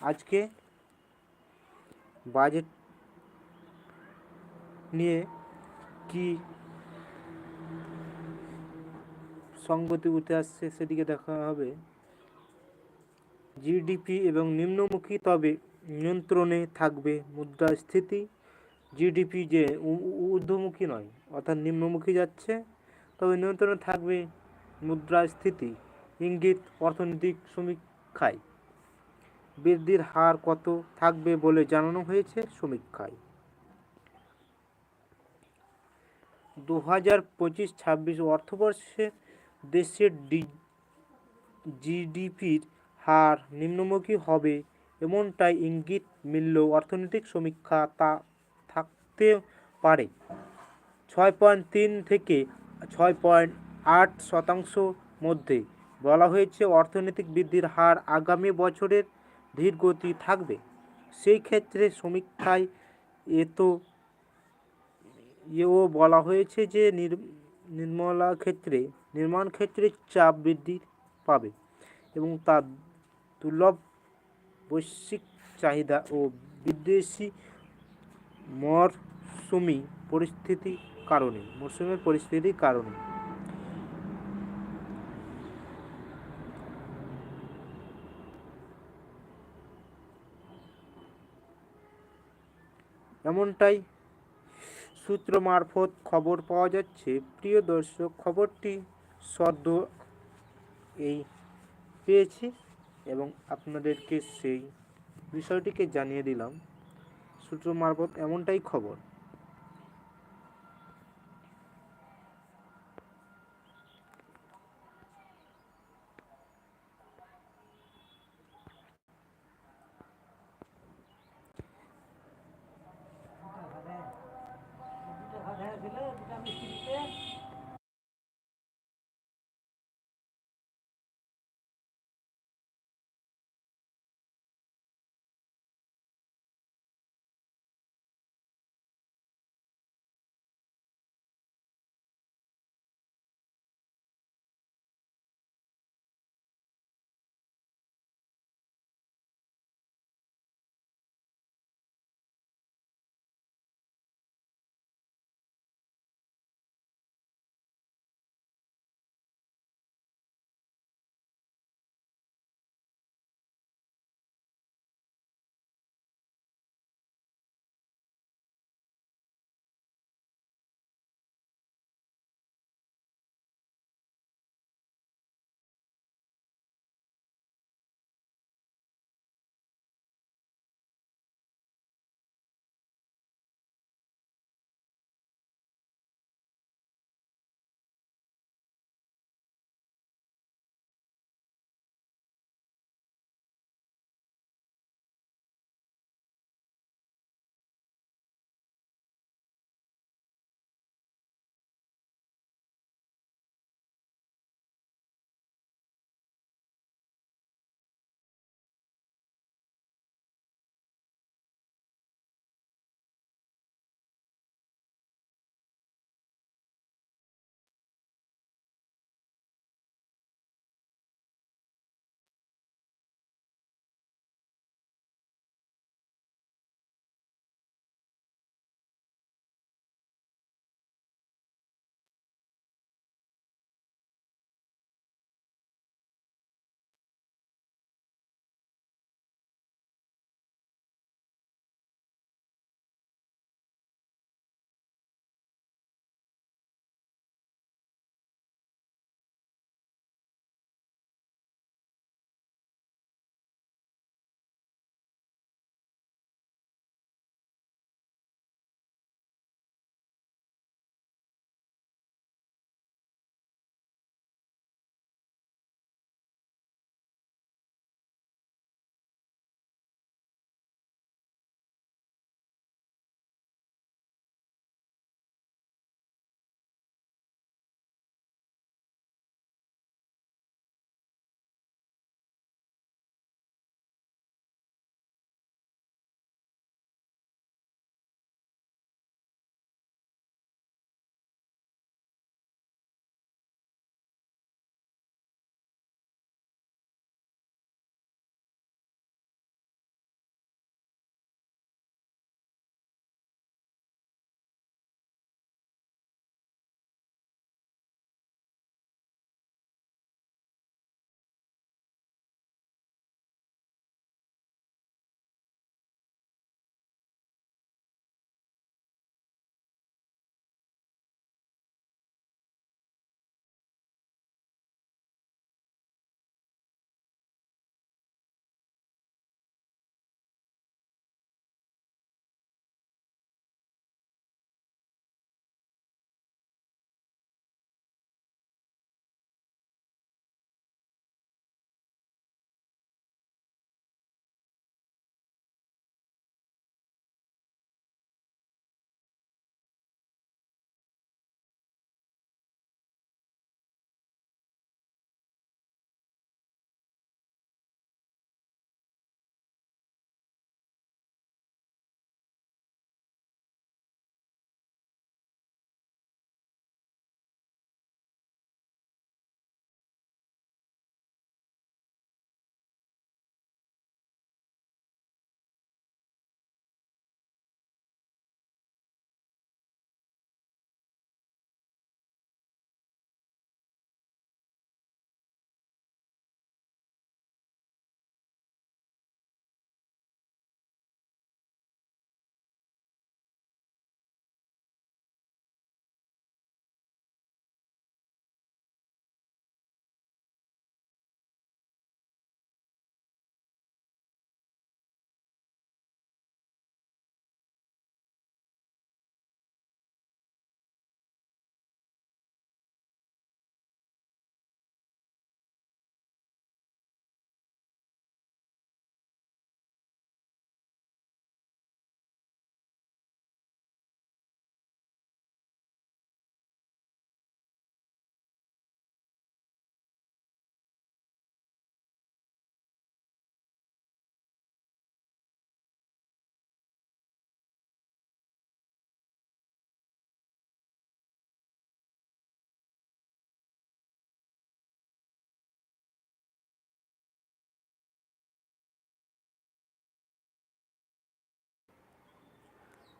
আজকে বাজেট নিয়ে কি সংগতি উঠে আসছে সেদিকে দেখা হবে। জিডিপি এবং নিম্নমুখী তবে নিয়ন্ত্রণে থাকবে মুদ্রাস্ফীতি। জিডিপি যে ঊর্ধ্বমুখী নয়, অর্থাৎ নিম্নমুখী যাচ্ছে, তবে নিয়ন্ত্রণে থাকবে মুদ্রাস্ফীতি। ইঙ্গিত, অর্থনৈতিক সমীক্ষায়। বৃদ্ধির হার কত থাকবে বলে জানানো হয়েছে সমীক্ষায়। দু হাজার পঁচিশ ছাব্বিশ অর্থবর্ষে দেশের জিডিপির হার নিম্নমুখী হবে এমনটাই ইঙ্গিত মিলল অর্থনৈতিক সমীক্ষা তা থাকতে পারে। ছয় পয়েন্ট তিন থেকে ছয় পয়েন্ট আট শতাংশ মধ্যে বলা হয়েছে অর্থনৈতিক বৃদ্ধির হার আগামী বছরের ধীর গতি থাকবে। সেই ক্ষেত্রে সমীক্ষায় এত এও বলা হয়েছে যে নির- নির্মলা ক্ষেত্রে, নির্মাণ ক্ষেত্রে চাপ বৃদ্ধি পাবে এবং তার দুর্লভ বৈশ্বিক চাহিদা ও বিদেশি মরশুমি পরিস্থিতি কারণে মরশুমের পরিস্থিতির কারণে। এমনটাই সূত্র মারফত খবর পাওয়া যাচ্ছে। প্রিয় দর্শক, খবরটি সদ্য এই পেয়েছি এবং আপনাদেরকে সেই বিষয়টিকে জানিয়ে দিলাম। সূত্র মারফত এমনটাই খবর।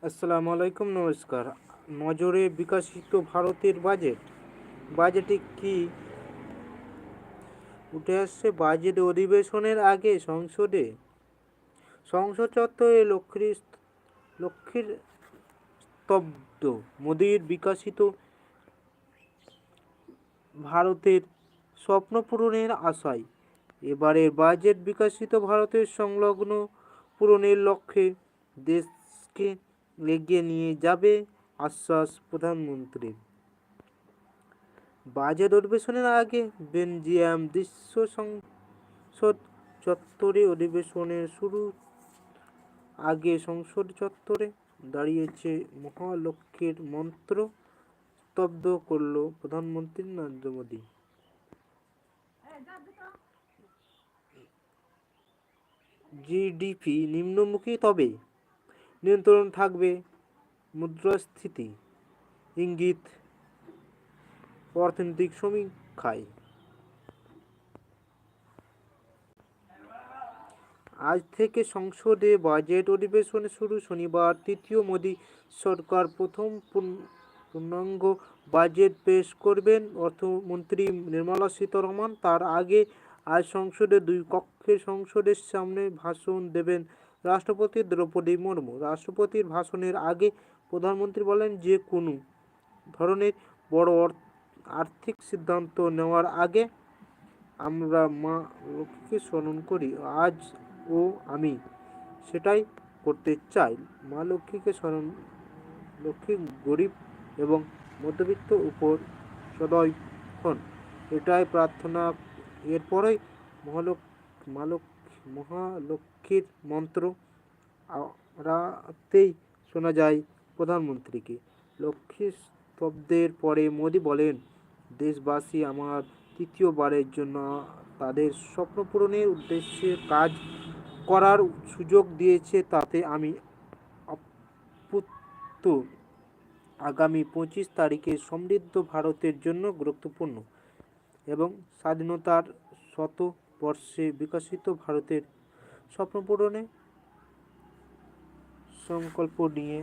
আসসালামু আলাইকুম, নমস্কার। নজরে বিকশিত ভারতের বাজেট। বাজেটে কি? উঠে আসছে বাজেট অধিবেশনের আগে সংসদে। সংসদ চত্বরে লক্ষ্মীর লক্ষ্মীর স্তব্ধ। মোদীর বিকশিত ভারতের স্বপ্ন পূরণের আশায়। এবারের বাজেট বিকশিত ভারতের সংলগ্ন পূরণের লক্ষ্যে দেশকে এগিয়ে নিয়ে যাবে আশ্বাস প্রধানমন্ত্রীর। বাজেট অধিবেশনের আগে বেলজিয়াম দৃশ্য সংসদ চত্বরে অধিবেশনের শুরু, আগে সংসদ চত্বরে দাঁড়িয়েছে মহালক্ষ্মীর মন্ত্র স্তব্ধ করল প্রধানমন্ত্রী নরেন্দ্র মোদী। জিডিপি নিম্নমুখী তবে নিয়ন্ত্রণ থাকবে মুদ্রাস্ফীতি। ইঙ্গিত, অর্থনৈতিক সমীক্ষায়। আজ থেকে সংসদে বাজেট অধিবেশন শুরু। শনিবার তৃতীয় মোদী সরকার প্রথম পূর্ণ- পূর্ণাঙ্গ বাজেট পেশ করবেন। অর্থমন্ত্রী নির্মলা সীতারমণ তার আগে আজ সংসদে দুই কক্ষে সংসদের সামনে ভাষণ দেবেন রাষ্ট্রপতি দ্রৌপদী মুর্মু। রাষ্ট্রপতির ভাষণের আগে প্রধানমন্ত্রী বলেন যে, কোনো ধরনের বড় আর্থিক সিদ্ধান্ত নেওয়ার আগে আমরা মা লক্ষ্মীকে স্মরণ করি। আজ ও আমি সেটাই করতে চাই। মা লক্ষ্মীকে স্মরণ, লক্ষ্মী গরিব এবং মধ্যবিত্ত উপর সদয় হন। এটাই প্রার্থনা। এরপরেই মহালক্ষ মালক্ষ্মী মহালক্ষ্মীর মন্ত্র রাতেই শোনা যায় প্রধানমন্ত্রীকে। লক্ষ্মী স্তব্ধের পরে মোদী বলেন, দেশবাসী আমার তৃতীয়বারের জন্য তাদের স্বপ্ন পূরণের উদ্দেশ্যে কাজ করার সুযোগ দিয়েছে, তাতে আমি আপ্লুত আগামী পঁচিশ তারিখে সমৃদ্ধ ভারতের জন্য গুরুত্বপূর্ণ এবং স্বাধীনতার শত বর্ষে বিকশিত ভারতের স্বপ্ন পূরণে সংকল্প নিয়ে